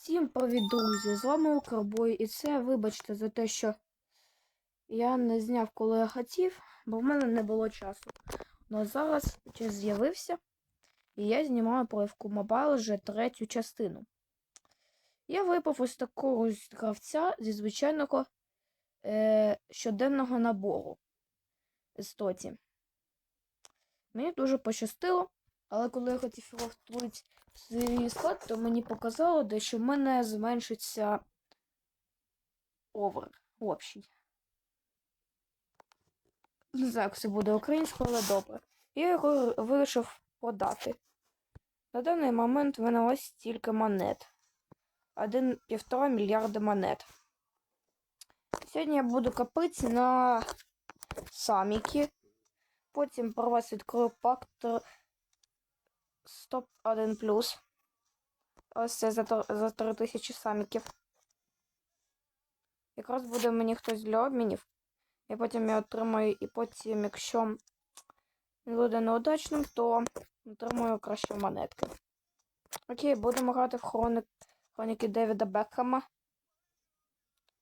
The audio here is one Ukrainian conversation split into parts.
Всім привіт, друзі! З вами Укрбой, і це вибачте за те, що я не зняв, коли я хотів, бо в мене не було часу. Ну а зараз час з'явився, і я знімаю про FQ Mobile вже третю частину. Я випав ось такого гравця зі звичайного е, щоденного набору з Тоті. Мені дуже пощастило, але коли я хотів його втворити в свій склад, то мені показало, де що в мене зменшиться овер общий. Не знаю, як це буде українською, але добре. Я його вирішив продати. На даний момент в мене ось стільки монет. 1,5 мільярда монет. Сьогодні я буду копити на саміки. Потім про вас відкрию пактор 101 плюс. Ось це за за 3000 саміків. Якраз буде мені хтось для обмінів. І потім я отримаю, і потім, якщо буде неудачним, то отримую краще монетки. Окей, будемо грати в хроник, хроніки Девіда Бекхема.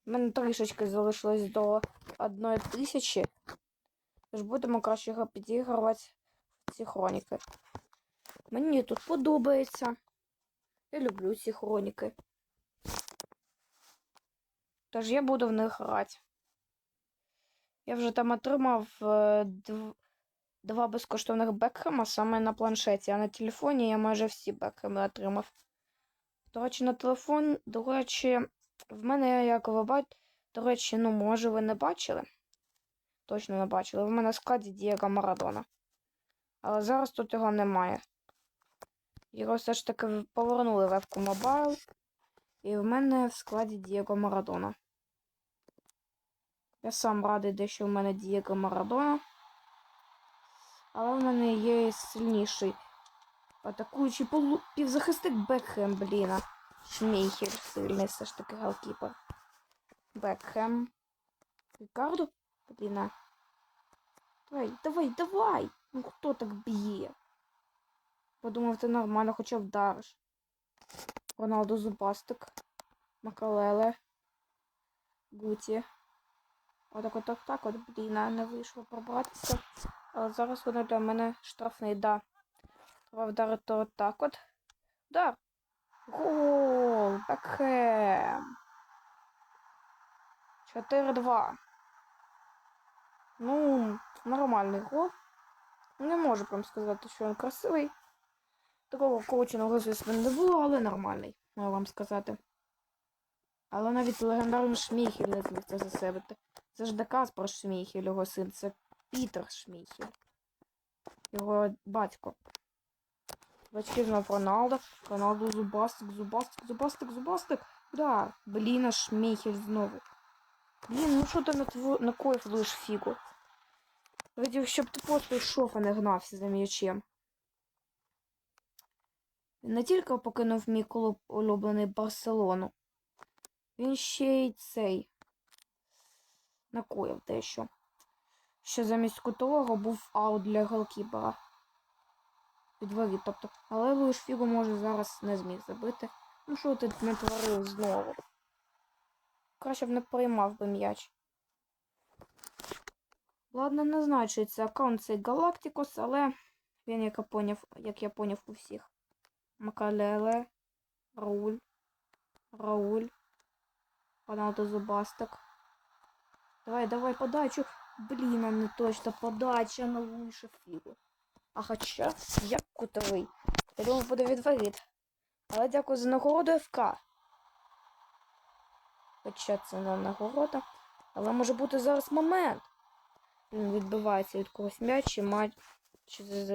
У мене трішечки залишилось до 1000. Тож будемо краще його підігрувати в ці хроніки. Мені тут подобається. Я люблю ці хроніки. Тож я буду в них грати. Я вже там отримав е, дв... два безкоштовних Бекхема саме на планшеті, а на телефоні я майже всі Бекхеми отримав. До речі, на телефон, до речі, в мене, як ви бачите, до речі, ну, може, ви не бачили? Точно не бачили. В мене в складі Дієго Марадона. Але зараз тут його немає. Його все ж таки повернули в Евку Мобайл. І в мене в складі Дієго Марадона. Я сам радий, де що в мене Дієго Марадона. Але в мене є сильніший атакуючий полу... півзахисник Бекхем, блін. Шмейхер сильний все ж таки галкіпер. Бекхем. Рікардо? Блін. Давай, давай, давай! Ну хто так б'є? Подумав, ти нормально, хоча вдариш. Роналдо Зубастик. Макалеле. Гуті. Отак от так, так от, блін, не вийшло пробратися. Але зараз воно для мене штрафний, да. Треба вдарити отак от. Удар! Гол! Бекхем! 4-2. Ну, нормальний гол. Не можу прям сказати, що він красивий. Такого коученого, звісно, не було, але нормальний, можу вам сказати. Але навіть легендарний Шміхель не зміг це за себе. Це ж де Каспар Шміхель, його син, це Пітер Шміхель. Його батько. Батьки знов Роналдо. Роналдо зубастик, зубастик, зубастик, зубастик. Да, блін, а Шміхель знову. Блін, ну що ти натво... накоїв лиш фігу? Хотів, щоб ти просто йшов, а не гнався за м'ячем. Він не тільки покинув мій клуб улюблений Барселону, він ще й цей накоїв дещо. Що замість кутового був аут для голкіпера. Під воріт, тобто. Але Луїш Фігу може зараз не зміг забити. Ну що ти не творив знову? Краще б не приймав би м'яч. Ладно, не це аккаунт цей Галактикос, але він, як я поняв, як я поняв у всіх. Макалеле, Рауль, Рауль, Роналдо Зубастик. Давай, давай, подачу. Блін, а не точно подача на лучше фігу. А хоча, як кутовий. Я думав, буде відворіт. Але дякую за нагороду ФК. Хоча це не нагорода. Але може бути зараз момент. Він відбивається від когось м'яч і матч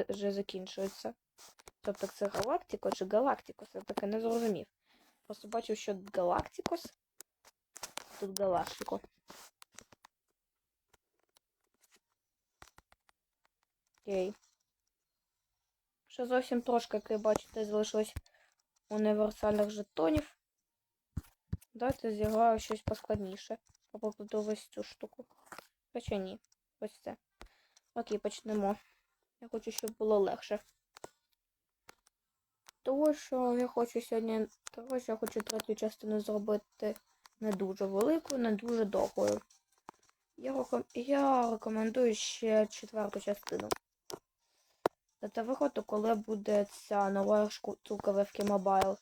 вже закінчується. Тобто це Галактико чи Галактикос, я таке не зрозумів. Просто бачив, що Галактикос. Тут Галактико. Окей. Ще зовсім трошки, як ви бачите, залишилось універсальних жетонів. Давайте зіграю щось поскладніше. Попробую ось цю штуку. Хоча ні. Ось це. Окей, почнемо. Я хочу, щоб було легше. Того, що я хочу сьогодні, того, що я хочу третю частину зробити не дуже великою, не дуже довгою. Я, реком... я рекомендую ще четверту частину. Дата виходу, коли буде ця нова штука в FK Mobile.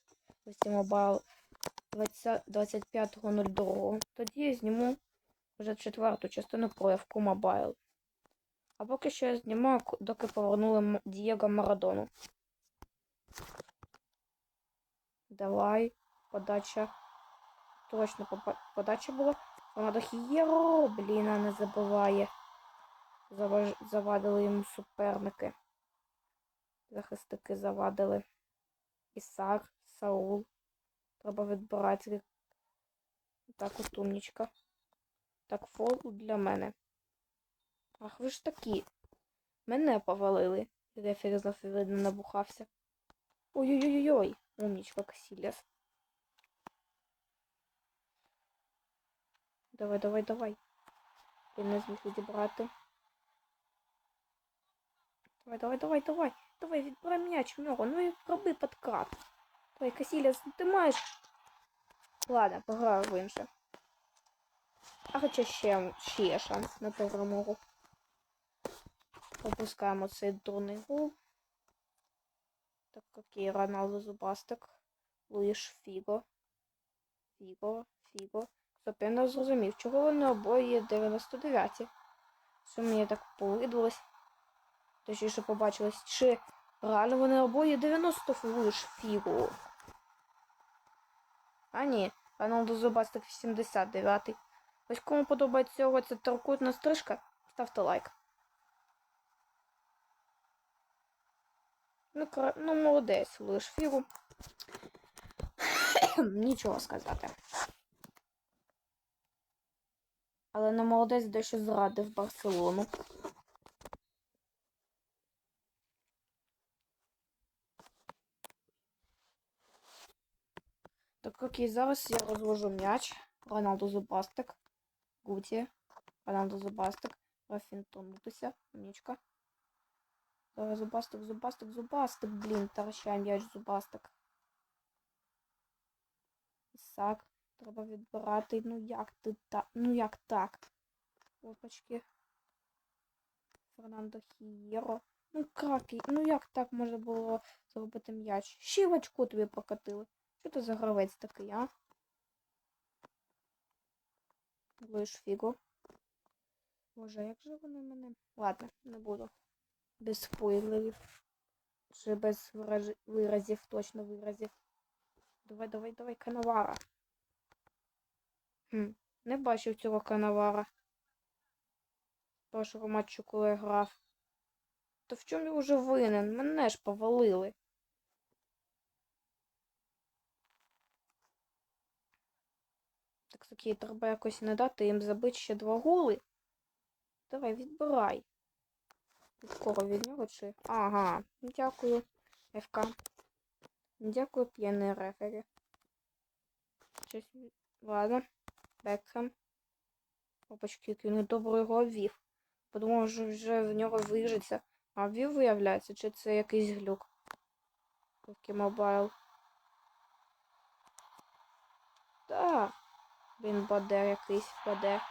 FK Mobile 25.02. Тоді я зніму вже четверту частину про FK Mobile. А поки що я знімаю, доки повернули Дієго Марадону. Давай, подача. Точно подача була. Вона до Хієро, блін, а не забиває. Заваж... Завадили йому суперники. Захистики завадили. Ісак, Саул. Треба відбирати. Так, от умнічка. Так, фол для мене. Ах, ви ж такі. Мене повалили. Рефері знов видно набухався. Ой-ой-ой-ой. Умнічка Касіліас. Давай, давай, давай. Ти не зміг відібрати. Давай, давай, давай, давай. Давай, відбирай м'яч в нього. Ну і роби подкат. Давай, Касіліас, ти маєш. Ладно, пограю в інше. А хоча ще, ще є шанс на перемогу. Пропускаємо цей дурний гол. Так, окей, Роналдо Зубастик. Луїш Фіго. Фіго, Фіго. Стоп, я не зрозумів, чого вони обоє 99-ті. Що мені так повидалось? Точніше побачилось, чи реально вони обоє 90 лиш Фіго. А ні, Роналдо Зубастик 89-й. Ось кому подобається його ця трикутна стрижка, ставте лайк. Ну, кра... ну молодець, лиш фігу. Нічого сказати. Але не молодець дещо зрадив Барселону. Так, окей, зараз я розвожу м'яч. Роналду Зубастик. Гуті. Роналду Зубастик. Рафінтонутися. Нічка. Зараз зубастик, зубастик, зубастик, блін, торчає м'яч зубастик. Ісак, треба відбирати. Ну як ти так? Ну як так? Опачки. Фернандо Хієро. Ну как? Ну як так може було зробити м'яч? Ще тобі прокатили. Що ти за гравець такий, а? Лиш фігу. Боже, як же вони мене. Ладно, не буду. Без спойлерів. Чи без вираж... виразів, точно виразів. Давай, давай, давай, канавара. Хм, не бачив цього канавара. Першого матчу, коли я грав. То в чому я вже винен? Мене ж повалили. Так таки, треба якось не дати їм забити ще два голи. Давай, відбирай. Скоро від нього чи. Ага, дякую, ФК. Дякую, п'яний рефері. Щось... Ладно. Бекхем. Опачки, який недобро його обвів. Подумав, що вже в нього вижиться. А вів виявляється, чи це якийсь глюк? Поки мобайл. Так. Він баде якийсь баде.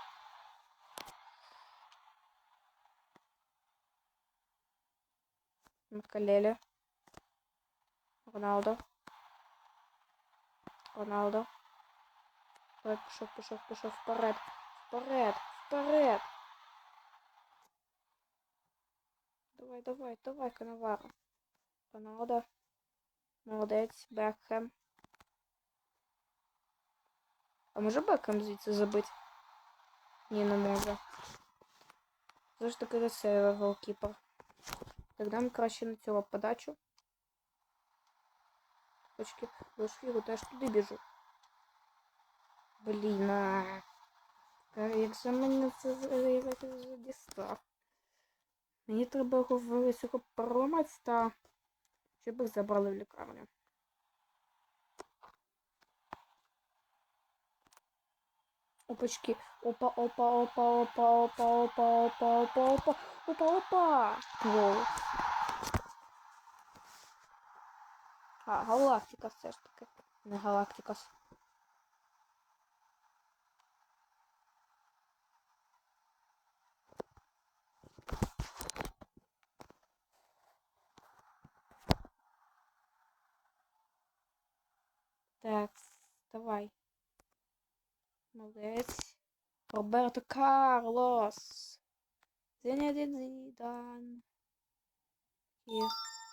Макалеле. Роналдо. Роналдо. Давай, пішов, пішов, пішов вперед. Вперед, вперед. Давай, давай, давай, Канавара. Роналдо. Молодець, Бекхем. А може Бекхем звідси забити? Ні, не може. Завжди таки до себе голкіпер. Так дам краще на цього подачу. Очки, лише теж туди біжу. Блін, а... Як же мене це вже дістав? Мені треба його цього поламати та щоб їх забрали в лікарню. Опачки. Опа, опа, опа, опа, опа, опа, опа, опа, опа, опа, опа. Гол. Ага, галактика все ж таки. Не галактикас. Так, давай. Молодець. Роберто Карлос. Зенедин Зідан. І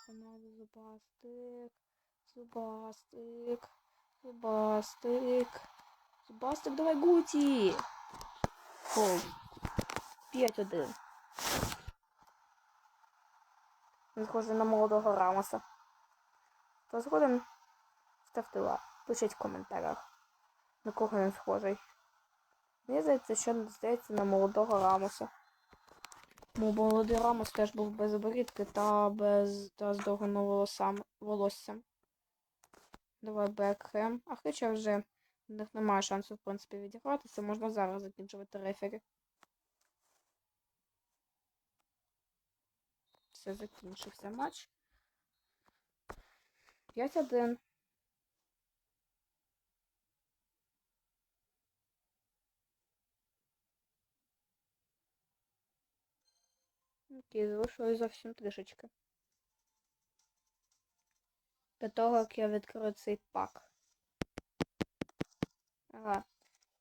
Рональдо Зубастик. Зубастик. Зубастик. Зубастик, давай Гуті. Гол. 5-1. Він схожий на молодого Рамоса. Хто згоден? Ставте лайк. Пишіть в коментарях. На кого він схожий. Мені здається, що здається на молодого Рамоса. Бо молодий Рамос теж був без борідки та без та з довгим волосам, волоссям. Давай Бекхем. А хоча вже в них немає шансу, в принципі, відігратися, можна зараз закінчувати рефері. Все, закінчився матч. 5-1. Окей, залишилось зовсім трішечки. До того, як я відкрию цей пак. Ага.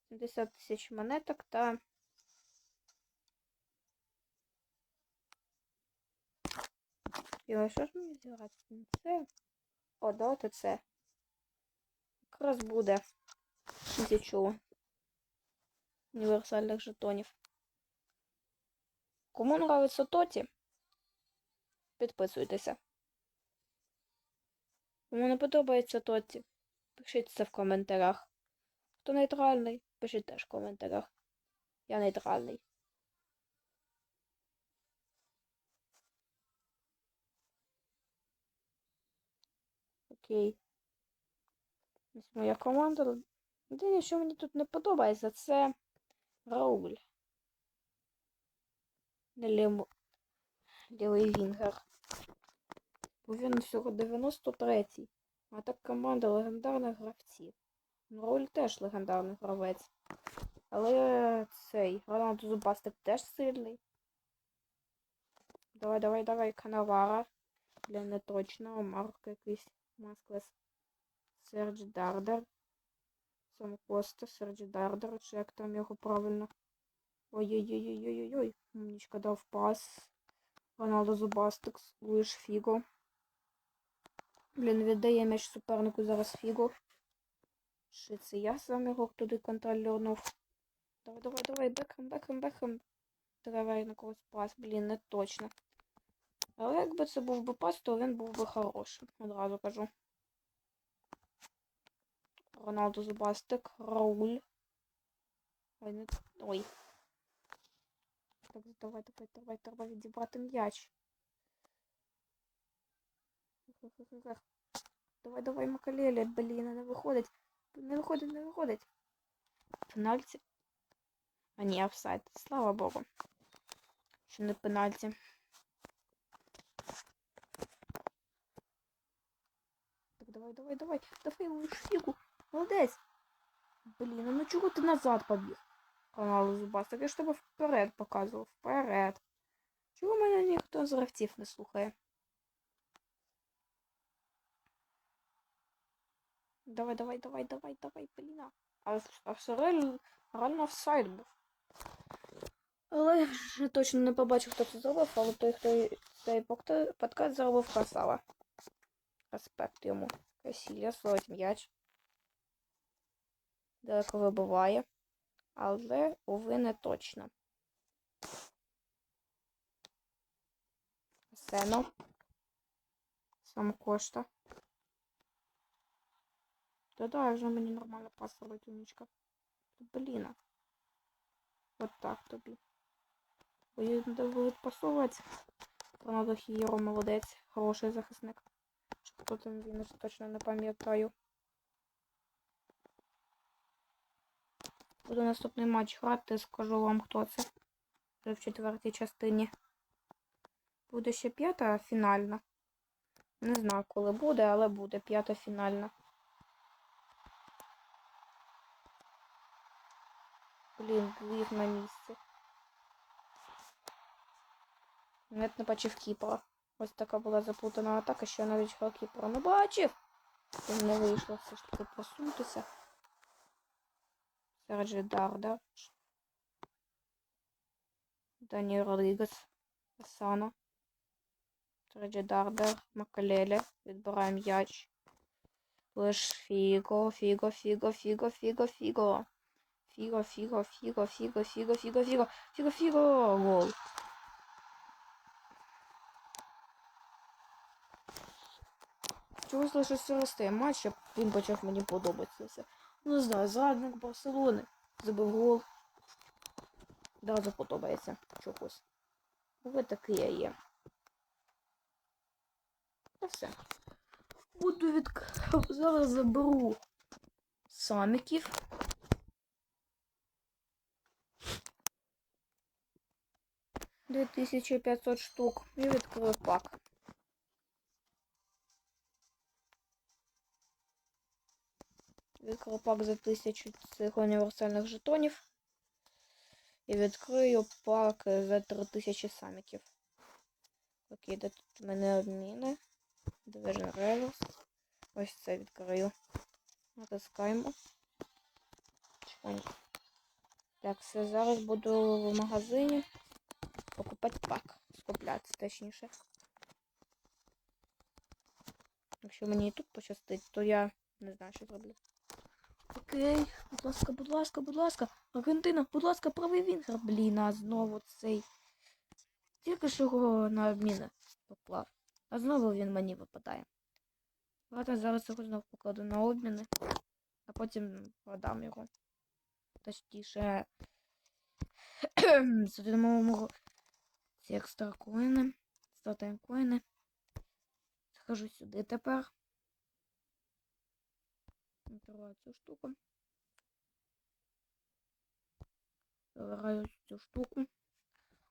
70 тисяч монеток та. І що ж мені зіграти? Це. О, давайте це. Якраз буде тисячу універсальних жетонів. Кому нравиться Тоті, підписуйтеся. Кому не подобається Тоті, пишіть це в коментарях. Хто нейтральний, пишіть теж в коментарях. Я нейтральний. Окей. Ось моя команда. Єдине, що мені тут не подобається, це Рауль. Лівий вінгер. Бо він всього 93-й. А так команда легендарних гравців. Ну, Рауль теж легендарний гравець. Але цей Роналду Зубастик теж сильний. Давай, давай, давай, Канавара. Для неточного Марк якийсь Масклес. Сердж Дардер. Сам Коста, Сердж Дардер, чи як там його правильно. Ой-ой-ой-ой-ой-ой. Умничка дав пас. Роналдо Зубастик, Луїш Фіго. Блін, віддає м'яч супернику зараз Фіго. Чи це я сам його туди контролював? Давай, давай, давай, Бекхем, Бекхем, Бекхем. Давай на когось пас, блін, не точно. Але якби це був би пас, то він був би хорошим, одразу кажу. Роналдо Зубастик, Рауль. Ой, не... Ой. Так, давай, давай, давай, треба відібрати м'яч. Давай, давай, Макалелі, блін, не виходить. Не виходить, не виходить. Пенальті. А ні, офсайд. Слава Богу. Що не пенальті. Так, давай, давай, давай. Давай йому фігу. Молодець. Блін, ну чого ти назад побіг? Каналу Зубас. Так я ж вперед показував. Вперед. Чого мене ніхто з гравців не слухає? Давай, давай, давай, давай, давай, блін. А, а все реально, реально офсайд був. Але я ж точно не побачив, хто це зробив, але той, хто цей подкаст зробив красава. Респект йому. Касілля, словить м'яч. Далеко вибиває. Але, уви, не точно. Сено. Сам Кошта. Да-да, вже мені нормально пас робить. Блін. От так тобі. Бо її треба буде пасувати. Ронадо Хіро молодець, хороший захисник. Хто там він точно не пам'ятаю. Буду наступний матч грати, скажу вам, хто це. Вже в четвертій частині. Буде ще п'ята фінальна. Не знаю, коли буде, але буде п'ята фінальна. Блін, Львів на місці. Навіть не бачив Кіпра. Ось така була заплутана атака, що я навіть його Кіпра не бачив. І не вийшло все ж таки просунутися. Серджі Дарда. Дані Родрігес. Асана. Серджі Дардер. Макалеле. Відбирає м'яч. Лиш Фіго, Фіго, Фіго, Фіго, Фіго, Фіго. Фіго, Фіго, Фіго, Фіго, Фіго, Фіго, Фіго, Фіго, Фіго, гол. Чогось лише через той матч, він почав мені подобатися. Не знаю, зрадник Барселони забив гол. Одразу подобається чогось. Ви такий я є. Та все. Буду від... Зараз заберу саміків. Дві тисячі п'ятсот штук і відкрию пак. Відкрию пак за тисячу цих універсальних жетонів. І відкрию пак за 3000 саміків. Окей, де тут у мене обміни. Division Rivals. Ось це відкрию. Натискаємо. Чеканько. Так, все, зараз буду в магазині покупати пак. Скупляти, точніше. Якщо мені і тут пощастить, то я не знаю, що зроблю. Окей, будь ласка, будь ласка, будь ласка. Аргентина, будь ласка, правий вінгер. Блін, а знову цей. Тільки ж його на обміни поклав. А знову він мені випадає. Ладно, зараз його знову покладу на обміни, а потім продам його. Точніше. Задамо мого ці екстра коїни. Статайн коїни. Схожу сюди тепер. Відкриваю цю штуку. Забираю цю штуку.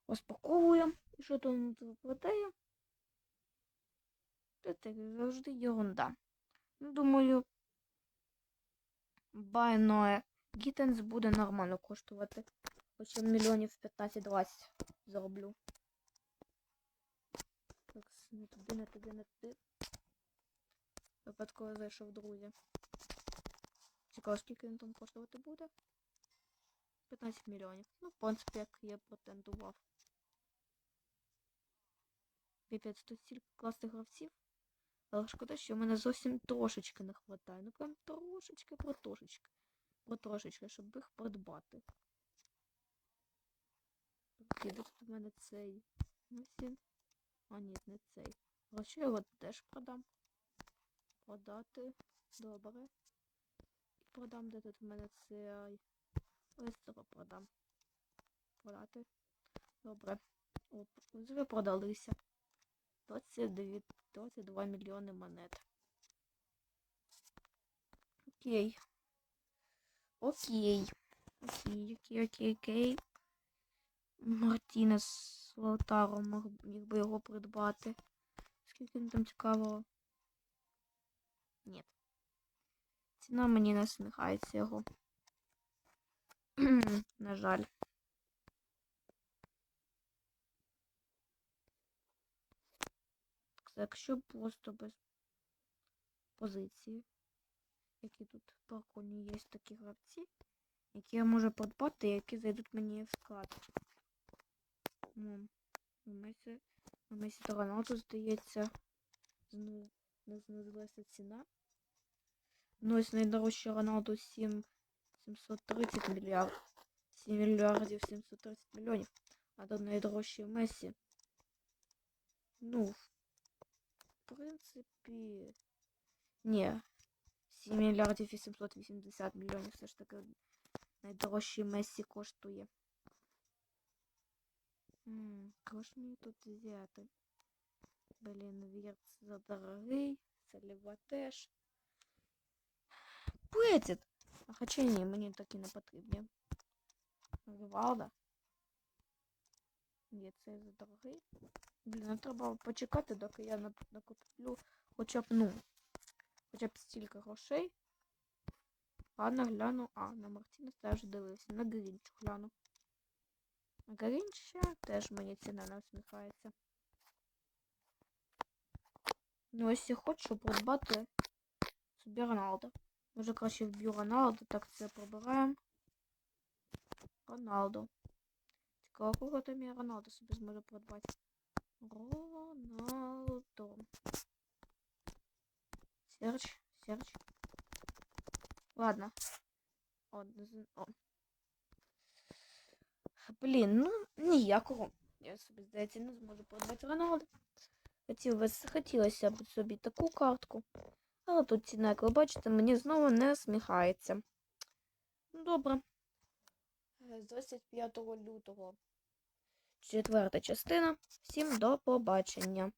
Розпаковую. І що тут випадає? Це так завжди ерунда. Ну, думаю, байное Гітенс буде нормально коштувати. Хоча мільйонів 15-20 зароблю. Так, не туди, не туди, не туди. Випадково зайшов друзі. Цікаво, скільки він там коштувати буде? 15 мільйонів. Ну, в принципі, як я претендував. Піпець, тут стільки класних гравців. Але шкода, що в мене зовсім трошечки не вистачає. Ну прям трошечки про трошечки. Щоб їх придбати. Де тут у мене цей. Він. А ні, не цей. Але я його теж продам. Продати. Добре. Продам, де тут у мене цей. Ось цього продам. Продати. Добре. Оп, вже продалися. 29, 22 мільйони монет. Окей. Окей. Окей, окей, окей, окей. Мартінес Лаутаро мог, міг би його придбати. Скільки він там цікавого? Ні. Ціна мені не сміхається його. На жаль. Якщо просто без позиції, які тут в балконі є такі гравці, які я можу подбати, які зайдуть мені в склад. Ну, у Месі, Роналду, здається, зну, не знизилася ціна. Ну, ось найдорожче Роналду 7 730 мільярдів. 7 мільярдів 730 мільйонів. А до найдорожче Месі. Ну, в принципі. Ні. 7 мільярдів 880 мільйонів все ж таки найдорожчий Месі коштує. Ммм, кого ж мені тут взяти? Блін, Вірц задорогий, Саліва теж. Петит! А хоча ні, мені такі не потрібні. Рівалда. Ні, це задорогий. Блін, ну треба почекати, доки я накуплю хоча б, ну, хоча б стільки грошей. Ладно, гляну. А, на Мартіна вже дивився. На Грінч гляну. На Грінча теж мені ціна не усміхається. Ну, якщо хочу придбати собі Роналдо. Може краще вб'ю Роналдо, так це пробираємо. Роналдо. Цікаво, кого там я Роналдо собі зможу придбати. Роналдо. Серч, серч. Ладно. О, о. Блін, ну ніякого. Я собі, здається, не зможу придбати Роналдо. Хотів би, хотілося б собі таку картку. Але тут ціна, як ви бачите, мені знову не сміхається. Ну, Добре. Е, З 25 лютого. Четверта частина. Всім до побачення.